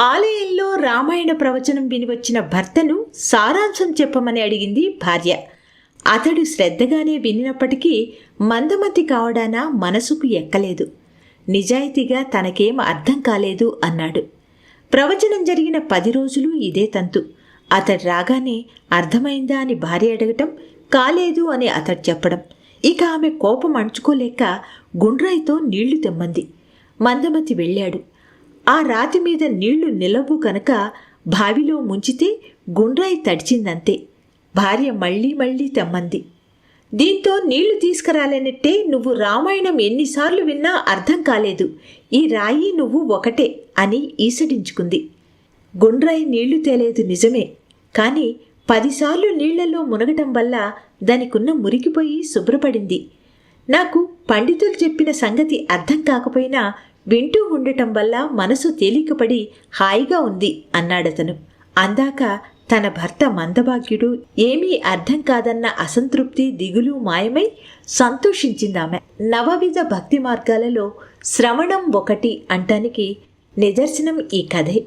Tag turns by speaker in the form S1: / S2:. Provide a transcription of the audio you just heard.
S1: ఆలయంలో రామాయణ ప్రవచనం విని వచ్చిన భర్తను సారాంశం చెప్పమని అడిగింది భార్య. అతడు శ్రద్ధగానే వినినప్పటికీ మందమతి కావడాన మనసుకు ఎక్కలేదు. నిజాయితీగా తనకేం అర్థం కాలేదు అన్నాడు. ప్రవచనం జరిగిన పది రోజులు ఇదే తంతు. అతడు రాగానే అర్థమైందా అని భార్య అడగటం కాలేదు అని అతడు చెప్పడం. ఇక ఆమె కోపం అణుచుకోలేక గుండ్రాయితో నీళ్ళు తెమ్మంది. మందమతి వెళ్ళాడు. ఆ రాతి మీద నీళ్ళు నిలవు కనుక బావిలో ముంచితే గుండ్రాయి తడిచిందంతే. భార్య మళ్ళీ మళ్ళీ తెమ్మంది. దీంతో నీళ్ళు తీసుకురాలేనట్టే నువ్వు రామాయణం ఎన్నిసార్లు విన్నా అర్థం కాలేదు. ఈ రాయి నువ్వు ఒకటే అని ఈసడించుకుంది. గుండ్రాయి నీళ్ళు తేలేదు నిజమే. కానీ పదిసార్లు నీళ్ళలో మునగటం వల్ల దానికున్న మురికిపోయి శుభ్రపడింది. నాకు పండితులు చెప్పిన సంగతి అర్థం కాకపోయినా వింటూ ఉండటం వల్ల మనసు తేలికపడి హాయిగా ఉంది అన్నాడతను. అందాక తన భర్త మందభాగ్యుడు ఏమీ అర్థం కాదన్న అసంతృప్తి దిగులు మాయమై సంతోషించిందామె. నవవిధ భక్తి మార్గాలలో శ్రవణం ఒకటి అంటానికి నిదర్శనం ఈ కథే.